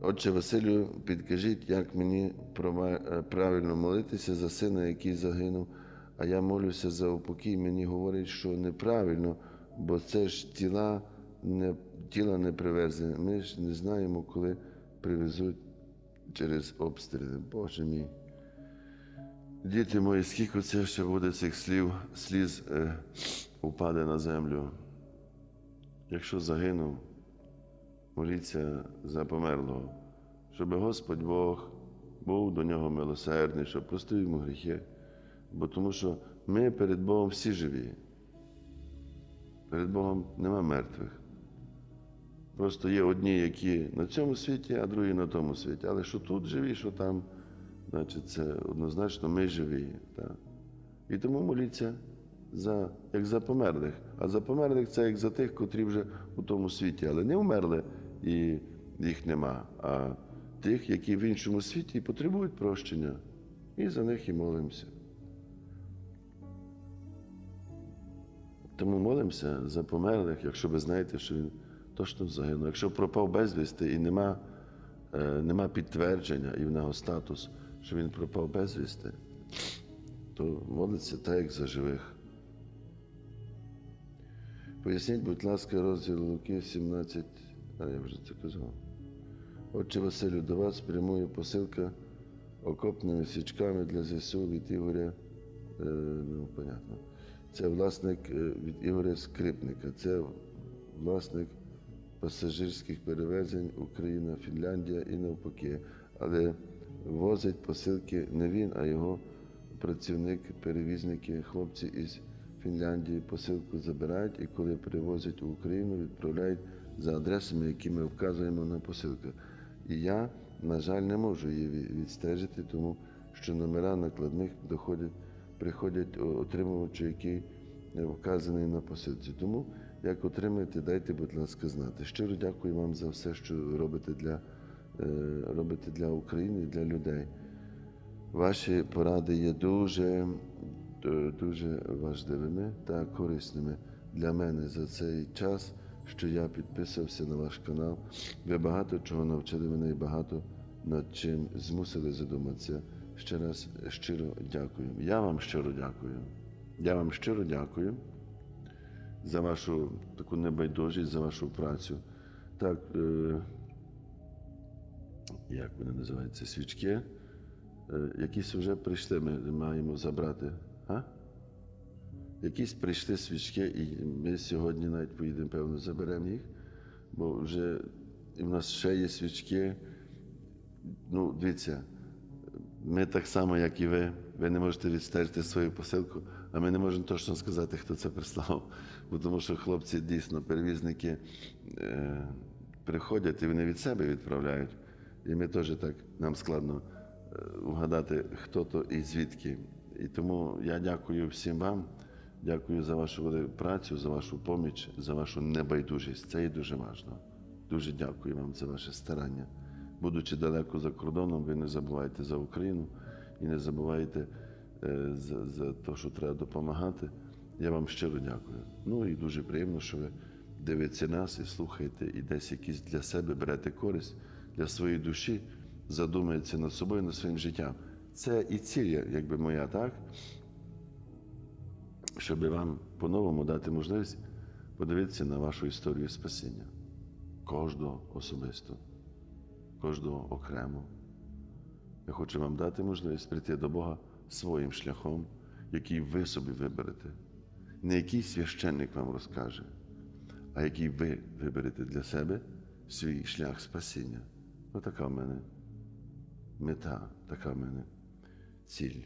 Отче Василю, підкажіть, як мені е, правильно молитися за сина, який загинув, а я молюся за упокій. Мені говорять, що неправильно, бо це ж тіла не, тіла не привезли. Ми ж не знаємо, коли привезуть через обстріли. Боже мій. Діти мої, скільки це ще буде цих слів, сліз е, упаде на землю. Якщо загинув, моліться за померлого, щоб Господь Бог був до нього милосердний, щоб простив йому гріхи. Бо тому що ми перед Богом всі живі. Перед Богом нема мертвих. Просто є одні, які на цьому світі, а другі на тому світі. Але що тут живі, що там, значить, це однозначно ми живі. Так? І тому моліться за, як за померлих. А за померлих це як за тих, котрі вже у тому світі, але не вмерли і їх нема. А тих, які в іншому світі потребують прощення. І за них і молимося. Тому молимося за померлих, якщо ви знаєте, що він точно загинув. Якщо пропав безвісти і нема, е, нема підтвердження і в нього статус, що він пропав безвісти, то молиться так, як за живих. Поясніть, будь ласка, розділ Луки 17, а я вже це казав. Отче Василю, до вас прямує посилка окопними свічками для ЗСУ від Ігоря. Е, ну, понятно. Це власник е, від Ігоря Скрипника. Це власник пасажирських перевезень Україна, Фінляндія і навпаки. Але возить посилки не він, а його працівник, перевізники, хлопці із Фінляндії посилку забирають і коли перевозять у Україну, відправляють за адресами, які ми вказуємо на посилках. І я, на жаль, не можу її відстежити, тому що номера накладних доходять, приходять о- отримувачу, який е, вказаний на посилці. Тому як отримаєте, дайте, будь ласка, знати. Щиро дякую вам за все, що робите для, е, робите для України і для людей. Ваші поради є дуже, ду- дуже важливими та корисними для мене за цей час, що я підписався на ваш канал. Ви багато чого навчили мене і багато над чим змусили задуматися. Ще раз щиро дякую. Я вам щиро дякую. Я вам щиро дякую за вашу таку небайдужість, за вашу працю. Так, е, як вони називаються, свічки. Е, Якісь вже прийшли, ми маємо забрати. А? Якісь прийшли свічки, і ми сьогодні навіть поїдемо, певно, заберемо їх, бо вже і в нас ще є свічки. Ну, дивіться, ми так само, як і ви. Ви не можете відстежити свою посилку, а ми не можемо точно сказати, хто це прислав. Бо тому що хлопці дійсно перевізники е, приходять і вони від себе відправляють. І ми теж так нам складно е, вгадати, хто то і звідки. І тому я дякую всім вам, дякую за вашу працю, за вашу поміч, за вашу небайдужість. Це є дуже важливо. Дуже дякую вам за ваше старання. Будучи далеко за кордоном, ви не забувайте за Україну і не забувайте е, за, за те, що треба допомагати. Я вам щиро дякую. Ну і дуже приємно, що ви дивитеся нас і слухаєте, і десь якісь для себе берете користь для своєї душі, задумаєтеся над собою, над своїм життям. Це і ціль, якби моя, так? Щоб вам по-новому дати можливість подивитися на вашу історію спасіння. Кожного особисто, кожного окремо. Я хочу вам дати можливість прийти до Бога своїм шляхом, який ви собі виберете. Не який священник вам розкаже, а який ви виберете для себе свій шлях спасіння. Отака в мене мета, така в мене ціль.